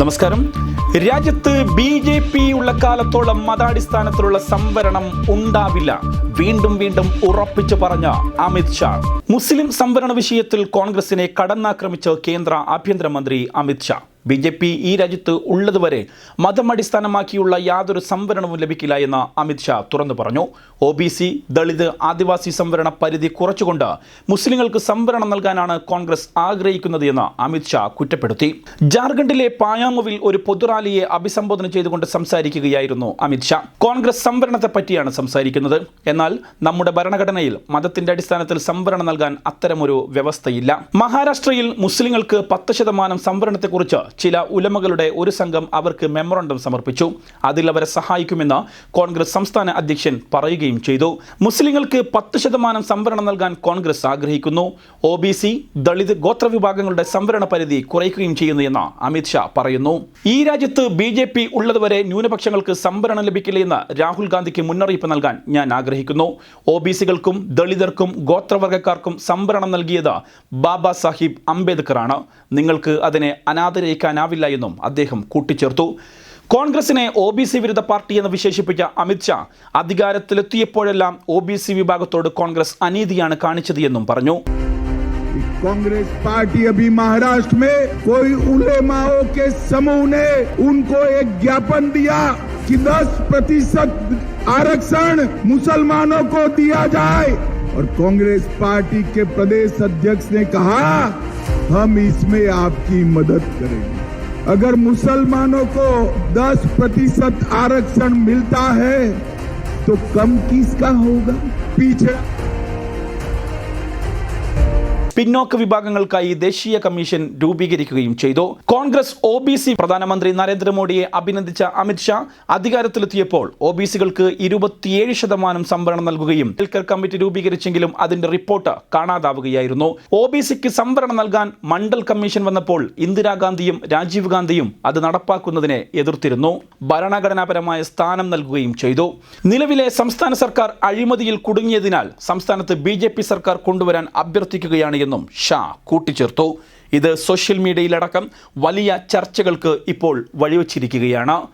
നമസ്കാരം. രാജ്യത്ത് B J P ഉള്ള കാലത്തോളം മതാടിസ്ഥാനത്തിലുള്ള സംവരണം ഉണ്ടാവില്ല. വീണ്ടും വീണ്ടും ഉറപ്പിച്ചു പറഞ്ഞ അമിത് ഷാ. മുസ്ലിം സംവരണ വിഷയത്തിൽ കോൺഗ്രസിനെ കടന്നാക്രമിച്ച കേന്ദ്ര ആഭ്യന്തരമന്ത്രി Amit Shah. B J P ഈ രാജ്യത്ത് ഉള്ളതുവരെ മതമടിസ്ഥാനമാക്കിയുള്ള യാതൊരു സംവരണവും ലഭിക്കില്ല എന്ന് അമിത് ഷാ തുറന്നു പറഞ്ഞു. O B C Dalit Adivasi സംവരണ പരിധി കുറച്ചുകൊണ്ട് മുസ്ലിങ്ങൾക്ക് സംവരണം നൽകാനാണ് കോൺഗ്രസ് ആഗ്രഹിക്കുന്നത് എന്ന് അമിത് ഷാ കുറ്റപ്പെടുത്തി. ജാർഖണ്ഡിലെ പായാമുവിൽ ഒരു പൊതുറാലിയെ അഭിസംബോധന ചെയ്തുകൊണ്ട് സംസാരിക്കുകയായിരുന്നു അമിത് ഷാ. കോൺഗ്രസ് സംവരണത്തെ പറ്റിയാണ് സംസാരിക്കുന്നത്. എന്നാൽ നമ്മുടെ ഭരണഘടനയിൽ മതത്തിന്റെ അടിസ്ഥാനത്തിൽ സംവരണം നൽകാൻ അത്തരമൊരു വ്യവസ്ഥയില്ല. മഹാരാഷ്ട്രയിൽ മുസ്ലിങ്ങൾക്ക് പത്ത് ശതമാനം സംവരണത്തെക്കുറിച്ച് ചില ഉലമകളുടെ ഒരു സംഘം അവർക്ക് മെമ്മോറണ്ടം സമർപ്പിച്ചു. അതിൽ അവരെ സഹായിക്കുമെന്ന് കോൺഗ്രസ് സംസ്ഥാന അധ്യക്ഷൻ പറയുകയും ചെയ്തു. മുസ്ലിങ്ങൾക്ക് പത്ത് ശതമാനം സംവരണം നൽകാൻ കോൺഗ്രസ് ആഗ്രഹിക്കുന്നു. ഒ ബി സി ദളിത് ഗോത്ര വിഭാഗങ്ങളുടെ സംവരണ പരിധി കുറയ്ക്കുകയും ചെയ്യുന്നു എന്ന് അമിത് ഷാ പറയുന്നു. ഈ രാജ്യത്ത് ബി ജെ പി ഉള്ളതുവരെ ന്യൂനപക്ഷങ്ങൾക്ക് സംവരണം ലഭിക്കില്ല എന്ന് രാഹുൽ ഗാന്ധിക്ക് മുന്നറിയിപ്പ് നൽകാൻ ഞാൻ ആഗ്രഹിക്കുന്നു. ഒ ബി സികൾക്കും ദളിതർക്കും ഗോത്രവർഗക്കാർക്കും സംവരണം നൽകിയത് ബാബാ സാഹിബ് അംബേദ്കറാണ്. നിങ്ങൾക്ക് അതിനെ അനാദരിക്കാനാവില്ല എന്നും അദ്ദേഹം കൂട്ടിച്ചേർത്തു കോൺഗ്രസിനെ ഒ ബി സി വിരുദ്ധ പാർട്ടി എന്ന് വിശേഷിപ്പിച്ച Amit Shah അധികാരത്തിലെത്തിയപ്പോഴെല്ലാം O B C വിഭാഗത്തോട് കോൺഗ്രസ് അനീതിയാണ് കാണിച്ചത് എന്നും പറഞ്ഞു कांग्रेस पार्टी अभी महाराष्ट्र में कोई उलेमाओं के समूह ने उनको एक ज्ञापन दिया कि 10 प्रतिशत आरक्षण मुसलमानों को दिया जाए और कांग्रेस पार्टी के प्रदेश अध्यक्ष ने कहा हम इसमें आपकी मदद करेंगे। अगर मुसलमानों को 10 प्रतिशत आरक्षण मिलता है तो कम किसका होगा? पिछड़ा പിന്നോക്ക വിഭാഗങ്ങൾക്കായി ദേശീയ കമ്മീഷൻ രൂപീകരിക്കുകയും ചെയ്തു. കോൺഗ്രസ് ഒ ബി സി പ്രധാനമന്ത്രി നരേന്ദ്രമോദിയെ അഭിനന്ദിച്ച അമിത്ഷാ അധികാരത്തിലെത്തിയപ്പോൾ ഒ ബി സികൾക്ക് ഇരുപത്തിയേഴ് ശതമാനം സംവരണം നൽകുകയും ഹെൽക്കർ കമ്മിറ്റി രൂപീകരിച്ചെങ്കിലും അതിന്റെ റിപ്പോർട്ട് കാണാതാവുകയായിരുന്നു. ഒ ബി സിക്ക് സംവരണം നൽകാൻ മണ്ഡൽ കമ്മീഷൻ വന്നപ്പോൾ ഇന്ദിരാഗാന്ധിയും രാജീവ് ഗാന്ധിയും അത് നടപ്പാക്കുന്നതിനെ എതിർത്തിരുന്നു. ഭരണഘടനാപരമായ സ്ഥാനം നൽകുകയും ചെയ്തു. നിലവിലെ സംസ്ഥാന സർക്കാർ അഴിമതിയിൽ കുടുങ്ങിയതിനാൽ സംസ്ഥാനത്ത് ബി സർക്കാർ കൊണ്ടുവരാൻ അഭ്യർത്ഥിക്കുകയാണ് എന്നും ഷാ കൂട്ടിച്ചേർത്തു. ഇത് സോഷ്യൽ മീഡിയയിലടക്കം വലിയ ചർച്ചകൾക്ക് ഇപ്പോൾ വഴിവച്ചിരിക്കുകയാണ്.